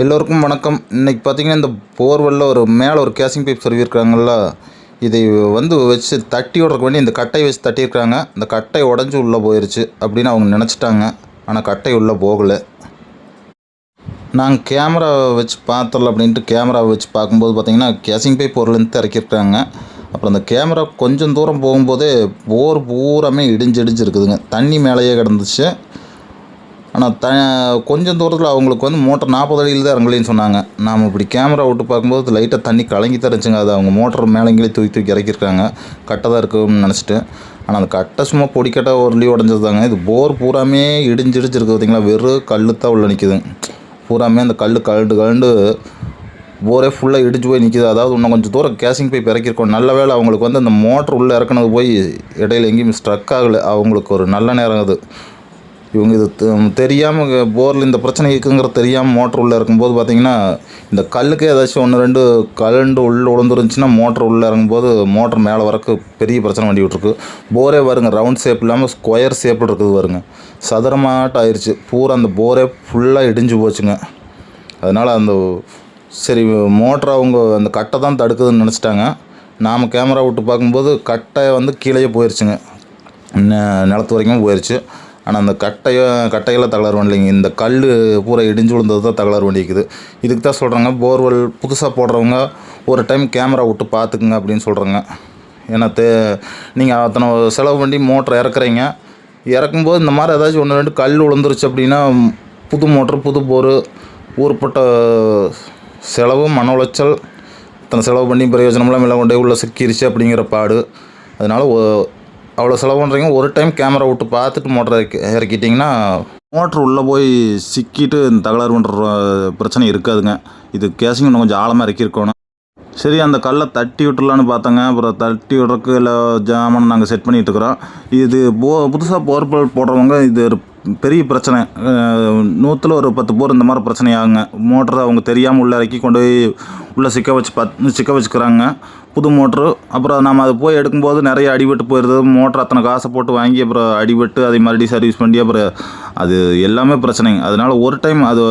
எல்லோருக்கும் வணக்கம். இன்றைக்கி பார்த்தீங்கன்னா இந்த போர்வெல்ல ஒரு மேலே ஒரு கேசிங் பைப் சொல்லியிருக்காங்கல்ல இதை வந்து வச்சு தட்டி விட்றதுக்கு வேண்டி இந்த கட்டையை வச்சு தட்டியிருக்காங்க இந்த கட்டை உடஞ்சி உள்ளே போயிடுச்சு அப்படின்னு அவங்க நினச்சிட்டாங்க. ஆனால் கட்டை உள்ளே போகலை. நாங்கள் கேமரா வச்சு பார்த்துல அப்படின்ட்டு கேமரா வச்சு பார்க்கும்போது பார்த்திங்கன்னா கேசிங் பைப் பொருள்லேருந்து இறக்கியிருக்காங்க அப்புறம் அந்த கேமரா கொஞ்சம் தூரம் போகும்போதே போர் பூராமே இடிஞ்சு இடிஞ்சு இருக்குதுங்க தண்ணி மேலேயே கிடந்துச்சு. ஆனால் த கொஞ்சம் தூரத்தில் அவங்களுக்கு வந்து மோட்டர் நாற்பது அடியில் தான் இறங்கலின்னு சொன்னாங்க. நாம் இப்படி கேமரா விட்டு பார்க்கும்போது லைட்டாக தண்ணி கலங்கி தரச்சுங்க அது அவங்க மோட்டர் மேலங்கிலே தூக்கி தூக்கி இறக்கியிருக்காங்க. கட்டை தான் இருக்கும்னு நினச்சிட்டு. ஆனால் அந்த கட்டை சும்மா பொடி கட்டை ஒரு லீவ் உடஞ்சதுதாங்க. இது போர் பூராமே இடிஞ்சிடிச்சிருக்கு பார்த்திங்களா பார்த்தீங்களா வெறும் கல் தான் உள்ளே நிற்குது பூராமே அந்த கல் கழண்டு கழண்டு போரே ஃபுல்லாக இடிஞ்சு போய் நிற்கிது அதாவது இன்னும் கொஞ்சம் தூரம் கேசிங் பைப் இறக்கியிருக்கோம். நல்ல வேளை அவங்களுக்கு வந்து அந்த மோட்ரு உள்ளே இறக்குனது போய் இடையில எங்கேயும் ஸ்ட்ரக் ஆகலை. அவங்களுக்கு ஒரு நல்ல நேரம் அது. இவங்க இது தெரியாமல் போரில் இந்த பிரச்சனை இருக்குங்கிறது தெரியாமல் மோட்ரு உள்ளே இருக்கும்போது பார்த்தீங்கன்னா இந்த கல்லுக்கு ஏதாச்சும் ஒன்று ரெண்டு கலண்டு உள்ளே உளுந்துருந்துச்சுன்னா மோட்ரு உள்ளே இறங்கும்போது மோட்ரு மேலே வரக்கு பெரிய பிரச்சனை வண்டி விட்ருக்கு போரே வருங்க ரவுண்ட் ஷேப் இல்லாமல் ஸ்கொயர் ஷேப்பில் இருக்குது வருங்க. சதுரமாட்டம் ஆயிடுச்சு பூரா அந்த போரே ஃபுல்லாக இடிஞ்சு போச்சுங்க. அதனால் அந்த சரி மோட்ரு அவங்க அந்த கட்டை தான் தடுக்குதுன்னு நினச்சிட்டாங்க. நாம் கேமரா விட்டு பார்க்கும்போது கட்டை வந்து கீழேயே போயிடுச்சுங்க நெ- நிலத்து வரைக்கும் போயிடுச்சு ஆனால் அந்த கட்டையோ கட்டையெல்லாம் தகராறு பண்ணலைங்க. இந்த கல் பூரா இடிஞ்சு விழுந்தது தான் தகராறு பண்ணிக்குது. இதுக்கு தான் சொல்கிறாங்க போர்வெல் புதுசாக போடுறவங்க ஒரு டைம் கேமரா விட்டு பார்த்துக்குங்க அப்படின்னு சொல்கிறாங்க ஏன்னா தே நீங்கள் அத்தனை செலவு பண்ணி மோட்ரு இறக்குறீங்க. இறக்கும்போது இந்த மாதிரி ஏதாச்சும் ஒன்று ரெண்டு கல் விழுந்துருச்சு அப்படின்னா புது மோட்ரு புது போர் ஊர்பட்ட செலவு மன உளைச்சல் இத்தனை செலவு பண்ணி பிரயோஜனம்லாம் எல்லாம் கொண்டே உள்ளே சிக்கிருச்சு அப்படிங்கிற பாடு. அதனால் அவ்வளோ செலவு பண்ணுறீங்க ஒரு டைம் கேமரா விட்டு பார்த்துட்டு மோட்டரை இறக்கிட்டிங்கன்னா மோட்ரு உள்ளே போய் சிக்கிட்டு இந்த தகராறு பண்ணுற பிரச்சனை இருக்காதுங்க. இது கேசிங் இன்னும் கொஞ்சம் ஆழமாக இறக்கியிருக்கணும். சரி அந்த கல்லை தட்டி விட்டுலான்னு பார்த்தோங்க. அப்புறம் தட்டி விடுறக்கு இல்லை ஜாமான் நாங்கள் செட் பண்ணிகிட்டு இருக்கிறோம். இது போ புதுசாக போர்பல் போடுறவங்க இது பெரிய பிரச்சனை. நூற்றில் ஒரு பத்து போர் இந்த மாதிரி பிரச்சனை ஆகுங்க மோட்டரை அவங்க தெரியாமல் உள்ளே இறக்கி கொண்டு போய் உள்ளே சிக்க வச்சு பத் சிக்க வச்சுக்கிறாங்க. புது மோட்ரு. அப்புறம் நம்ம அது போய் எடுக்கும்போது நிறைய அடிபட்டு போயிடுது மோட்ரு அத்தனை காசை போட்டு வாங்கி அப்புறம் அடிபட்டு அதை மறுபடியும் சர்வீஸ் பண்ணி அப்புறம் அது எல்லாமே பிரச்சனைங்க. அதனால் ஒரு டைம் அது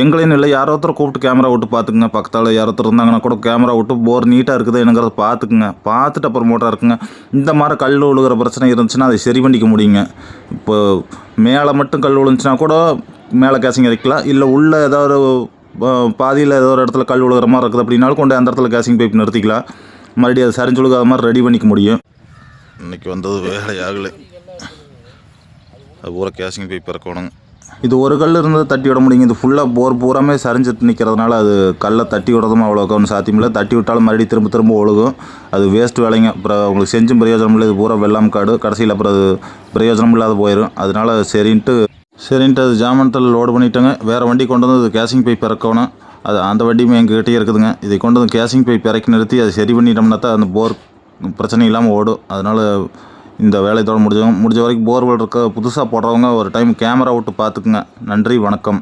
எங்களையும் இல்லை. யாரோ ஒருத்தர் கூப்பிட்டு கேமரா விட்டு பார்த்துக்குங்க. பக்கத்தால் யாரோ ஒருத்தர் இருந்தாங்கன்னா கூட கேமரா விட்டு போர் நீட்டாக இருக்குது என்னங்கிறத பார்த்துக்குங்க. பார்த்துட்டு அப்புறம் மோட்டராக இருக்குங்க. இந்த மாதிரி கல் விழுகிற பிரச்சனை இருந்துச்சுன்னா அதை சரி பண்ணிக்க முடியுங்க. இப்போ மேலே மட்டும் கல் விழுந்துச்சுன்னா கூட மேலே கேசிங் இறக்கலாம் இல்லை உள்ளே ஏதாவது பாதியில் ஏதோ ஒரு இடத்துல கல் விழுகிற மாதிரி இருக்குது அப்படின்னாலும் கொண்டு அந்த இடத்துல கேசிங் பைப் நிறுத்திக்கலாம். மறுபடியும் அது சரிஞ்சு விழுகாத மாதிரி ரெடி பண்ணிக்க முடியும். இன்றைக்கி வந்தது வேலை ஆகலை அது பூரா கேசிங் பைப் இறக்கணுங்க இது ஒரு கல் இருந்தது தட்டி விட முடியுங்க. இது ஃபுல்லாக போர் பூராமே சரிஞ்சிட்டு நிற்கிறதுனால அது கல்லை தட்டி விடுறதும் அவ்வளோக்கா ஒன்றும் சாத்தியமில்லை தட்டி விட்டாலும் மறுபடியும் திரும்ப திரும்ப ஒழுகும். அது வேஸ்ட் வேலைங்க. அப்புறம் உங்களுக்கு செஞ்சும் பிரயோஜனம் இல்லை. இது பூரா வெள்ளாம் காடு. கடைசியில் அப்புறம் அது பிரயோஜனம் இல்லாத போயிடும் அதனால சரின்ட்டு சரின்ட்டு அது ஜாமன்த்தில் லோடு பண்ணிட்டேங்க. வேறு வண்டி கொண்டு வந்து அது கேசிங் பைப் இறக்கணும். அது அந்த வண்டியும் எங்ககிட்டயே இருக்குதுங்க. இதை கொண்டு வந்து கேசிங் பைப் இறக்கி நிறுத்தி அதை சரி பண்ணிட்டோம்னா தான் அந்த போர் பிரச்சனை இல்லாமல் ஓடும். அதனால் இந்த வேலையத்தோடு முடிஞ்சவங்க முடிஞ்ச வரைக்கும் போர்வெல் இருக்க புதுசாக போடுறவங்க ஒரு டைம் கேமரா விட்டு பார்த்துக்குங்க. நன்றி வணக்கம்.